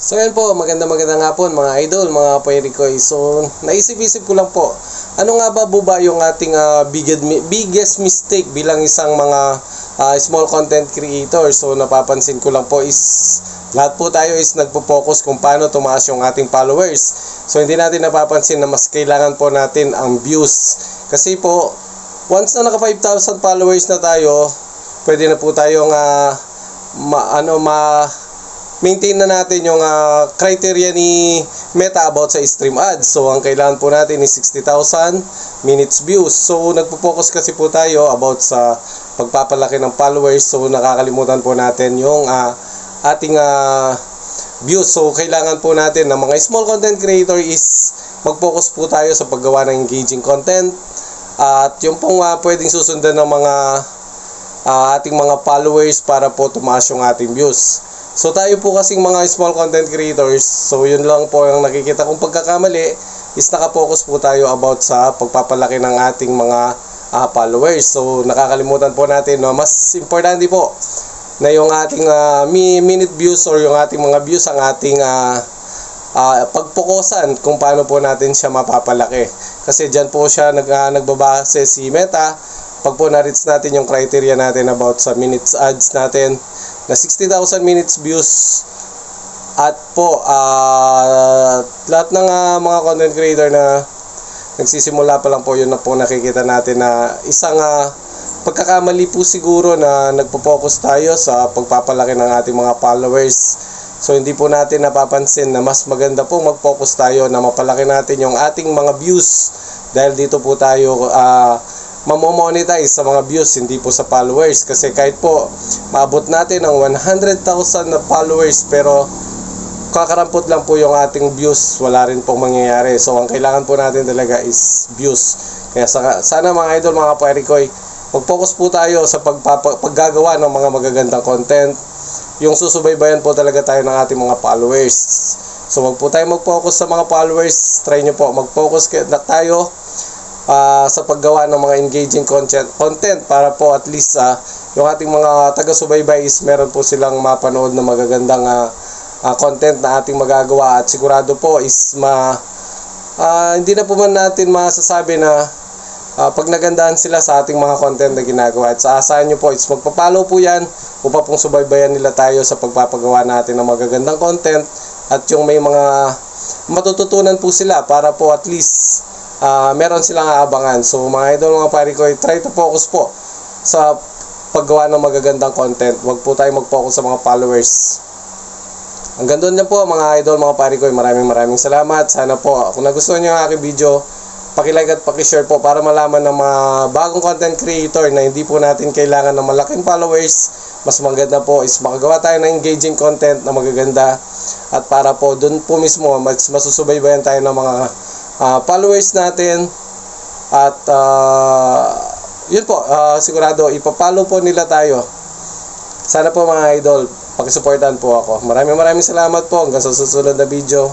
So yan po, maganda maganda nga po mga idol, mga Pairikoy. So naisip-isip ko lang po, ano nga ba buba yung ating ah, biggest, biggest mistake bilang isang mga ah, small content creator. So napapansin ko lang po is lahat po tayo is nagpo-focus kung paano tumaas yung ating followers. So hindi natin napapansin na mas kailangan po natin ang views. Kasi po, once na naka 5,000 followers na tayo, pwede na po tayong ah, ma, ano, ma, maintain na natin yung ah, criteria ni Meta about sa stream ads. So, ang kailangan po natin is 60,000 minutes views. So, nagpo-focus kasi po tayo about sa pagpapalaki ng followers. So, nakakalimutan po natin yung ah, ating ah, views. So, kailangan po natin ng mga small content creator is mag-focus po tayo sa paggawa ng engaging content. At yung pong ah, pwedeng susundan ng mga ah, ating mga followers para po tumaas yung ating views. So tayo po kasing mga small content creators, so yun lang po yung nakikita kong pagkakamali is nakapokus po tayo about sa pagpapalaki ng ating mga ah, followers. So nakakalimutan po natin no, mas importante po na yung ating mi- minute views or yung ating mga views ang ating ah, ah, pagpokusan kung paano po natin siya mapapalaki. Kasi dyan po siya nag, ah, nagbabase si Meta pag po na-reach natin yung criteria natin about sa minutes ads natin na 60,000 minutes views at po ah, lahat ng ah, mga content creator na nagsisimula pa lang po yun na po nakikita natin na isang ah, pagkakamali po siguro na nagpo-focus tayo sa pagpapalaki ng ating mga followers. So hindi po natin napapansin na mas maganda po mag-focus tayo na mapalaki natin yung ating mga views. Dahil dito po tayo ah, mamomonetize sa mga views, hindi po sa followers. Kasi kahit po maabot natin ang 100,000 na followers pero kakarampot lang po yung ating views, wala rin pong mangyayari. So ang kailangan po natin talaga is views. Kaya sa, sana mga idol, mga parikoy, mag-focus po tayo sa pagpapa, paggagawa ng mga magagandang content. Yung susubaybayan po talaga tayo ng ating mga followers. So wag po tayo mag-focus sa mga followers. Try nyo po mag-focus tayo ah, sa paggawa ng mga engaging content, content para po at least ah, yung ating mga taga-subaybay is meron po silang mapanood na magagandang ah, ah, content na ating magagawa at sigurado po is ma ah, hindi na po man natin masasabi na ah, pag nagandahan sila sa ating mga content na ginagawa. At sa asahan nyo po is magpapalo po yan upang pong subaybayan nila tayo sa pagpapagawa natin ng magagandang content at yung may mga matututunan po sila para po at least ah, meron silang aabangan. So mga idol, mga pari ko, try to focus po sa paggawa ng magagandang content. Huwag po tayo mag-focus sa mga followers. Hanggang doon lang po mga idol, mga pari ko. Maraming maraming salamat. Sana po kung nagustuhan niyo ang aking video, pakilike at pakishare po para malaman ng mga bagong content creator na hindi po natin kailangan ng malaking followers. Mas maganda po is makagawa tayo ng engaging content na magaganda at para po doon po mismo mas masusubaybayan tayo ng mga ah, followers natin at ah, yun po ah, sigurado ipapalo po nila tayo. Sana po mga idol pakisuportahan po ako. Maraming maraming salamat po. Hanggang sa susunod na video